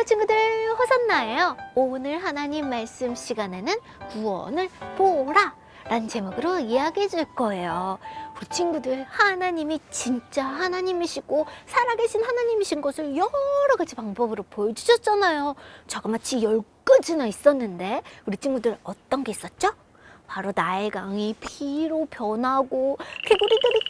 안녕하세요 친구들 호산나예요. 오늘 하나님 말씀 시간에는 구원을 보라 라는 제목으로 이야기해 줄 거예요. 우리 친구들 하나님이 진짜 하나님이시고 살아계신 하나님이신 것을 여러 가지 방법으로 보여주셨잖아요. 저거마치 열 가지나 있었는데 우리 친구들 어떤 게 있었죠? 바로 나의 강이 피로 변하고 개구리들이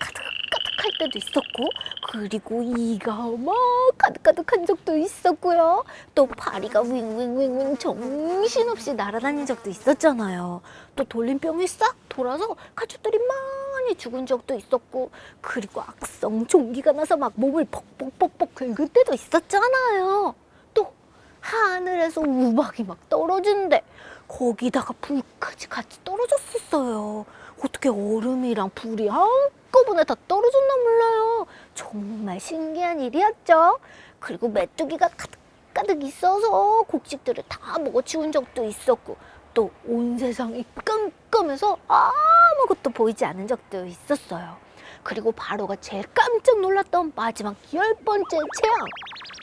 때도 있었고 그리고 이가 막 가득가득한 적도 있었고요. 또 파리가 윙윙윙윙 정신없이 날아다닌 적도 있었잖아요. 또 돌림병이 싹 돌아서 가축들이 많이 죽은 적도 있었고 그리고 악성 종기가 나서 막 몸을 벅벅벅벅 긁을 때도 있었잖아요. 또 하늘에서 우박이 막 떨어지는데 거기다가 불까지 같이 떨어졌었어요. 어떻게 얼음이랑 불이 한꺼번에 다 떨어졌나 몰라요. 정말 신기한 일이었죠. 그리고 메뚜기가 가득가득 있어서 곡식들을 다 먹어치운 적도 있었고 또 온 세상이 깜깜해서 아무것도 보이지 않은 적도 있었어요. 그리고 바로가 제일 깜짝 놀랐던 마지막 열 번째 재앙.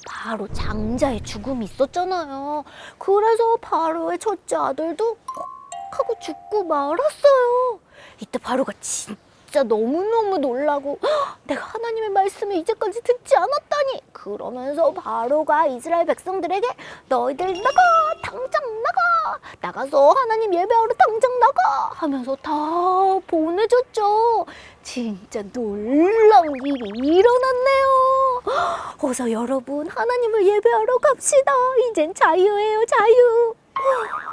바로 장자의 죽음이 있었잖아요. 그래서 바로의 첫째 아들도 콕 하고 죽고 말았어요. 이때 바로가 진짜 너무너무 놀라고 "헉, 내가 하나님의 말씀을 이제까지 듣지 않았다니 그러면서 바로가 이스라엘 백성들에게 너희들 나가 당장 나가 나가서 하나님 예배하러 당장 나가 하면서 다 보내줬죠. 진짜 놀라운 일이 일어났네요. 헉, 어서 여러분 하나님을 예배하러 갑시다. 이젠 자유예요 자유.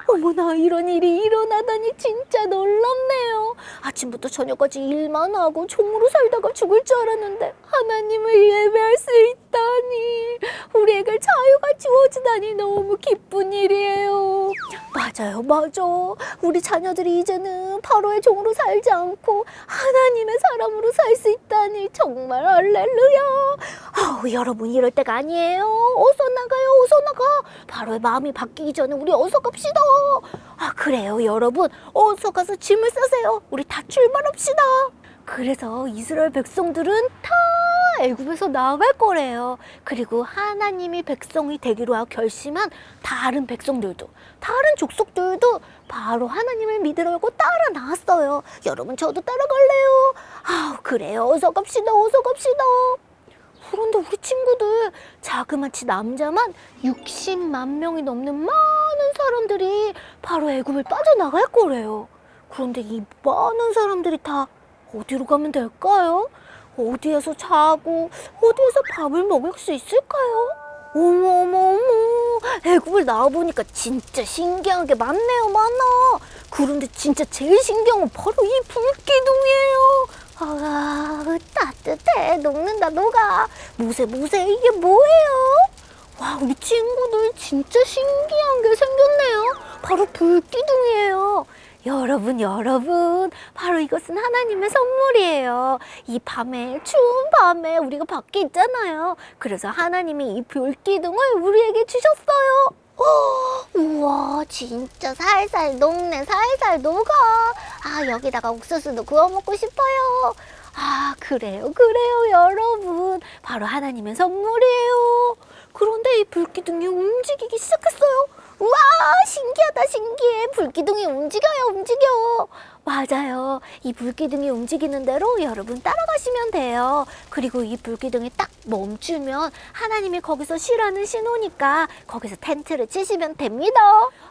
어머나 이런 일이 일어나다니 진짜 놀랍네요. 아침부터 저녁까지 일만 하고 종으로 살다가 죽을 줄 알았는데 하나님을 예배할 수 있다니 우리에게 자유가 주어지다니 너무 기쁜 일이에요. 맞아요, 맞아. 우리 자녀들이 이제는 바로의 종으로 살지 않고 하나님의 사람으로 살 수 있다니 정말 할렐루야. 아우, 여러분 이럴 때가 아니에요. 어서 나가요, 어서 나가. 바로의 마음이 바뀌기 전에 우리 어서 갑시다. 아, 그래요, 여러분. 어서 가서 짐을 싸세요. 우리 다 출발합시다. 그래서 이스라엘 백성들은 다 애굽에서 나갈 거래요. 그리고 하나님이 백성이 되기로 하고 결심한 다른 백성들도 다른 족속들도 바로 하나님을 믿으려고 따라 나왔어요. 여러분 저도 따라갈래요. 아 그래요. 어서 갑시다. 어서 갑시다. 그런데 우리 친구들 자그마치 남자만 60만 명이 넘는 많은 사람들이 바로 애굽을 빠져나갈 거래요. 그런데 이 많은 사람들이 다 어디로 가면 될까요? 어디에서 자고 어디에서 밥을 먹을 수 있을까요? 어머 어머 어머. 애굽을 나와보니까 진짜 신기한 게 많네요 많아. 그런데 진짜 제일 신기한 건 바로 이 불기둥이에요. 아 따뜻해. 녹는다 녹아. 모세 모세 이게 뭐예요? 와 우리 친구들 진짜 신기한 게 생겼네요. 바로 불기둥이에요 여러분, 여러분, 바로 이것은 하나님의 선물이에요. 이 밤에, 추운 밤에 우리가 밖에 있잖아요. 그래서 하나님이 이 불기둥을 우리에게 주셨어요. 어, 우와, 진짜 살살 녹네, 살살 녹아. 아, 여기다가 옥수수도 구워 먹고 싶어요. 아, 그래요, 그래요, 여러분. 바로 하나님의 선물이에요. 그런데 이 불기둥이 움직이기 시작했어요. 우와 신기하다 신기해. 불기둥이 움직여요 움직여. 맞아요. 이 불기둥이 움직이는 대로 여러분 따라가시면 돼요. 그리고 이 불기둥이 딱 멈추면 하나님이 거기서 쉬라는 신호니까 거기서 텐트를 치시면 됩니다.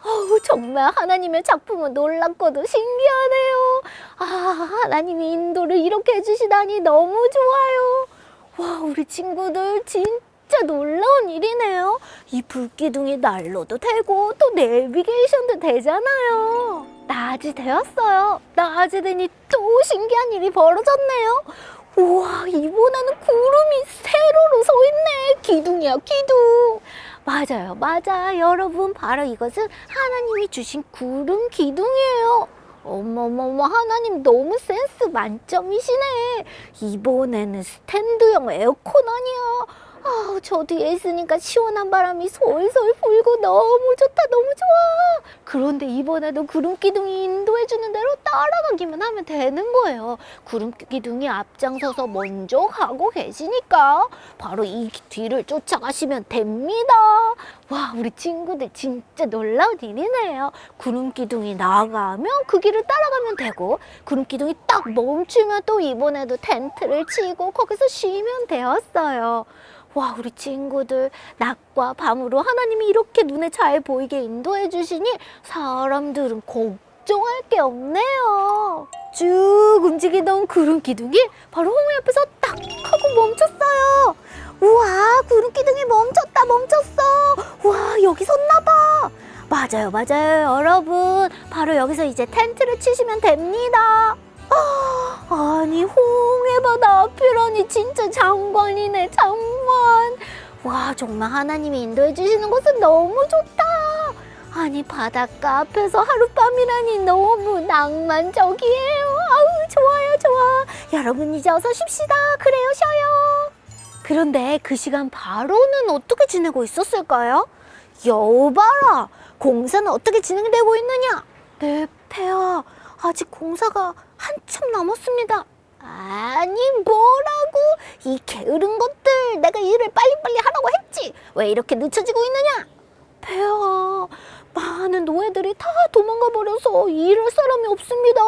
어우 정말 하나님의 작품은 놀랍고도 신기하네요. 아 하나님이 인도를 이렇게 해주시다니 너무 좋아요. 와 우리 친구들 진짜 진짜 놀라운 일이네요. 이 불기둥이 난로도 되고 또 내비게이션도 되잖아요. 낮이 되었어요. 낮이 되니 또 신기한 일이 벌어졌네요. 우와 이번에는 구름이 세로로 서 있네. 기둥이야 기둥. 맞아요 맞아 여러분 바로 이것은 하나님이 주신 구름 기둥이에요. 어머머머 하나님 너무 센스 만점이시네. 이번에는 스탠드형 에어컨 아니야. 아, 저 뒤에 있으니까 시원한 바람이 솔솔 불고 너무 좋다, 너무 좋아. 그런데 이번에도 구름 기둥이 인도해주는 대로 따라가기만 하면 되는 거예요. 구름 기둥이 앞장서서 먼저 가고 계시니까 바로 이 뒤를 쫓아가시면 됩니다. 와, 우리 친구들 진짜 놀라운 일이네요. 구름 기둥이 나가면 그 길을 따라가면 되고, 구름 기둥이 딱 멈추면 또 이번에도 텐트를 치고 거기서 쉬면 되었어요. 와, 우리 친구들, 낮과 밤으로 하나님이 이렇게 눈에 잘 보이게 인도해 주시니 사람들은 걱정할 게 없네요. 쭉 움직이던 구름 기둥이 바로 홍해 앞에서 딱 하고 멈췄어요. 우와, 구름 기둥이 멈췄다, 멈췄어. 와, 여기 섰나 봐. 맞아요, 맞아요, 여러분. 바로 여기서 이제 텐트를 치시면 됩니다. 아, 아니, 홍해바다 앞이라니 진짜 장관이네, 장관. 와, 정말 하나님이 인도해 주시는 곳은 너무 좋다. 아니, 바닷가 앞에서 하룻밤이라니 너무 낭만적이에요. 아우, 좋아요, 좋아. 여러분, 이제 어서 쉽시다. 그래요, 쉬어요. 그런데 그 시간 바로는 어떻게 지내고 있었을까요? 여봐라! 공사는 어떻게 진행되고 있느냐? 네, 폐하. 아직 공사가 한참 남았습니다. 아니, 뭐라고? 이 게으른 것들! 내가 일을 빨리빨리 하라고 했지! 왜 이렇게 늦춰지고 있느냐? 폐하, 많은 노예들이 다 도망가 버려서 일할 사람이 없습니다.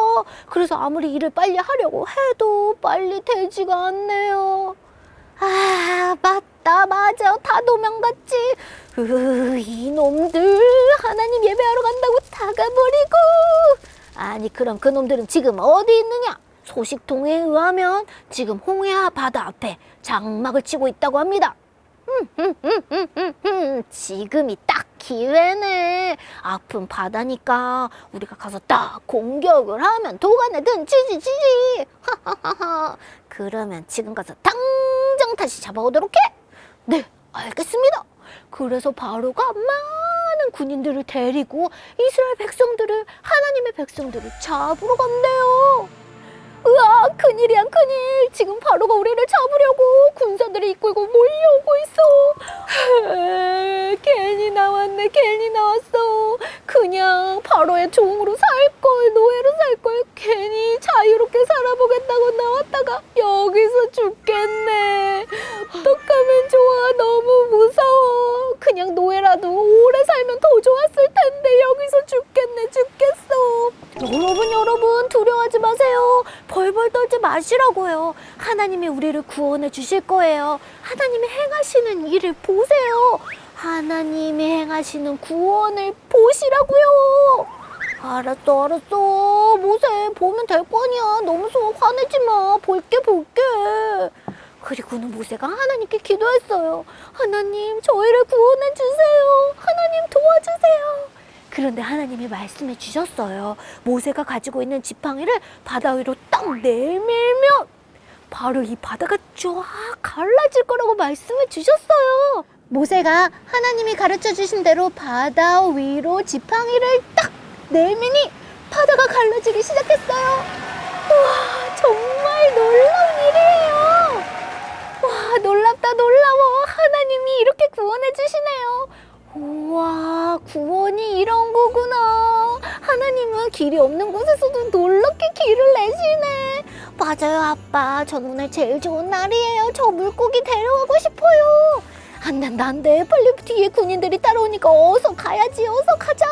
그래서 아무리 일을 빨리 하려고 해도 빨리 되지가 않네요. 아, 맞다, 맞아. 다 도망갔지. 으, 이놈들. 하나님 예배하러 간다고 다 가버리고. 아니, 그럼 그 놈들은 지금 어디 있느냐? 소식통에 의하면 지금 홍해아 바다 앞에 장막을 치고 있다고 합니다. 음, 음, 음, 음, 음, 음. 지금이 딱 기회네. 아픈 바다니까 우리가 가서 딱 공격을 하면 도가내든 치지. 하하하하. 그러면 지금 가서 당장 다시 잡아오도록 해. 네, 알겠습니다. 그래서 바로가 많은 군인들을 데리고 이스라엘 백성들을 하나님의 백성들을 잡으러 간대요. 으아, 큰일이야, 큰일. 지금 바로가 우리를 잡으려고 군사들이 이끌고 몰려오고 있어. 에이, 괜히 나왔네, 괜히 나왔어. 그냥 바로의 종으로 살 걸, 노예로 살 걸. 괜히 자유롭게 살아보겠다고 나왔다가 여기서 죽겠네. 어떡하면 좋아, 너무 무서워. 그냥 노예라도 오래 살면 더 좋았을 텐데 여기서 죽겠네, 죽겠어. 여러분, 여러분, 두려워하지 마세요. 벌벌 떨지 마시라고요. 하나님이 우리를 구원해 주실 거예요. 하나님이 행하시는 일을 보세요. 하나님이 행하시는 구원을 보시라고요. 알았어, 알았어. 모세, 보면 될 거 아니야. 너무 속 화내지 마. 볼게, 볼게. 그리고는 모세가 하나님께 기도했어요. 하나님, 저희를 구원해 주세요. 하나님, 도와주세요. 그런데 하나님이 말씀해 주셨어요. 모세가 가지고 있는 지팡이를 바다 위로 딱 내밀면 바로 이 바다가 쫙 갈라질 거라고 말씀해 주셨어요. 모세가 하나님이 가르쳐 주신 대로 바다 위로 지팡이를 딱 내미니 바다가 갈라지기 시작했어요. 와, 정말 놀라운 일이에요. 와, 놀랍다, 놀라워. 하나님이 이렇게 구원해 주시네요. 우와, 구원이 이런 거구나. 하나님은 길이 없는 곳에서도 놀랍게 길을 내시네. 맞아요, 아빠. 전 오늘 제일 좋은 날이에요. 저 물고기 데려가고 싶어요. 안 된다, 안 돼. 빨리 뒤에 군인들이 따라오니까 어서 가야지, 어서 가자.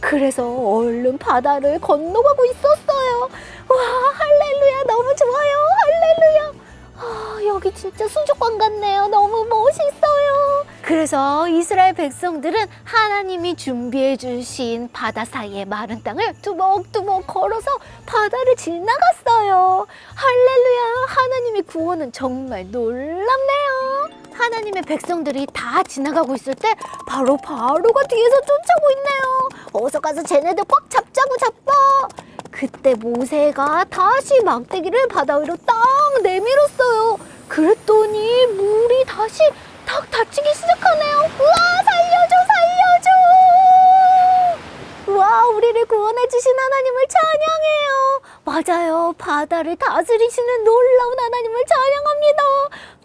그래서 얼른 바다를 건너가고 있었어요. 와, 할렐루야. 너무 좋아요. 할렐루야. 아, 여기 진짜 수족관 같네요. 너무 멋있어요. 그래서 이스라엘 백성들은 하나님이 준비해 주신 바다 사이의 마른 땅을 두벅두벅 걸어서 바다를 지나갔어요. 할렐루야. 하나님의 구원은 정말 놀랍네요. 하나님의 백성들이 다 지나가고 있을 때 바로 바로가 뒤에서 쫓아오고 있네요. 어서 가서 쟤네들 꽉 잡자고 잡아. 그때 모세가 다시 막대기를 바다 위로 딱 내밀었어요. 그랬더니 물이 다시 탁 닫히기 시작하네요. 우와, 살려줘, 살려줘! 와, 우리를 구원해주신 하나님을 찬양해요. 맞아요. 바다를 다스리시는 놀라운 하나님을 찬양합니다.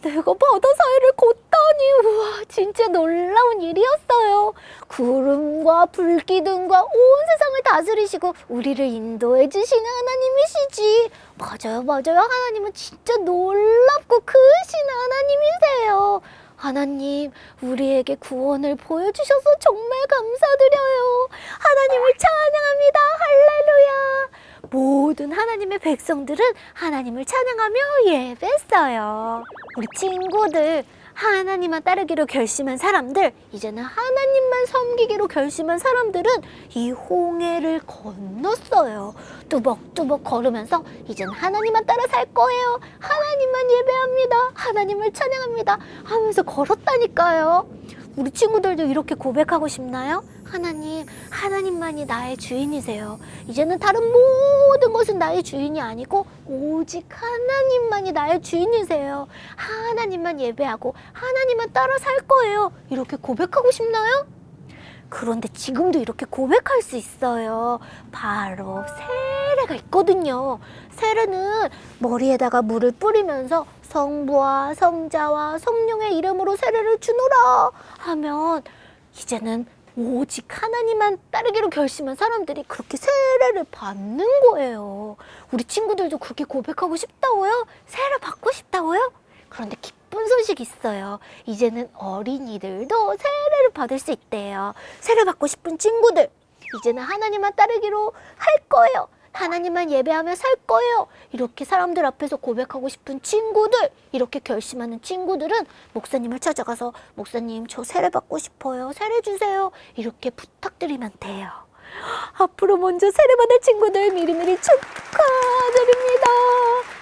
내가 바다 사이를 걷다니, 우와, 진짜 놀라운 일이었어요. 구름과 불기둥과 온 세상을 다스리시고 우리를 인도해 주시는 하나님이시지. 맞아요, 맞아요. 하나님은 진짜 놀랍고 크신 하나님이세요. 하나님, 우리에게 구원을 보여주셔서 정말 감사드려요. 하나님을 찬양합니다. 할렐루야. 모든 하나님의 백성들은 하나님을 찬양하며 예배했어요. 우리 친구들, 하나님만 따르기로 결심한 사람들, 이제는 하나님만 섬기기로 결심한 사람들은 이 홍해를 건넜어요. 뚜벅뚜벅 걸으면서 이제는 하나님만 따라 살 거예요. 하나님만 예배합니다. 하나님을 찬양합니다. 하면서 걸었다니까요. 우리 친구들도 이렇게 고백하고 싶나요? 하나님, 하나님만이 나의 주인이세요. 이제는 다른 모든 것은 나의 주인이 아니고 오직 하나님만이 나의 주인이세요. 하나님만 예배하고 하나님만 따라 살 거예요. 이렇게 고백하고 싶나요? 그런데 지금도 이렇게 고백할 수 있어요. 바로 세례가 있거든요. 세례는 머리에다가 물을 뿌리면서 성부와 성자와 성령의 이름으로 세례를 주노라 하면 이제는 오직 하나님만 따르기로 결심한 사람들이 그렇게 세례를 받는 거예요. 우리 친구들도 그렇게 고백하고 싶다고요? 세례 받고 싶다고요? 그런데 기쁜 소식이 있어요. 이제는 어린이들도 세례를 받을 수 있대요. 세례 받고 싶은 친구들, 이제는 하나님만 따르기로 할 거예요. 하나님만 예배하며 살 거예요. 이렇게 사람들 앞에서 고백하고 싶은 친구들, 이렇게 결심하는 친구들은 목사님을 찾아가서 목사님 저 세례 받고 싶어요. 세례 주세요. 이렇게 부탁드리면 돼요. 앞으로 먼저 세례 받을 친구들 미리미리 축하드립니다.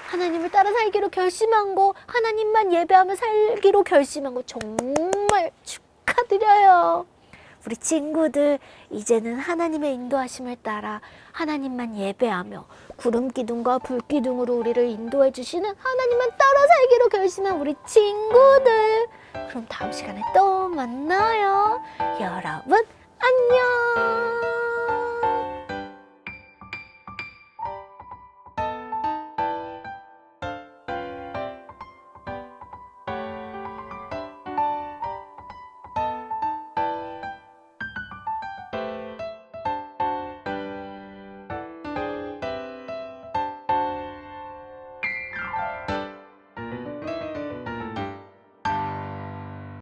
하나님을 따라 살기로 결심한 거, 하나님만 예배하며 살기로 결심한 거 정말 축하드려요. 우리 친구들 이제는 하나님의 인도하심을 따라 하나님만 예배하며 구름 기둥과 불 기둥으로 우리를 인도해 주시는 하나님만 따라 살기로 결심한 우리 친구들. 그럼 다음 시간에 또 만나요. 여러분 안녕.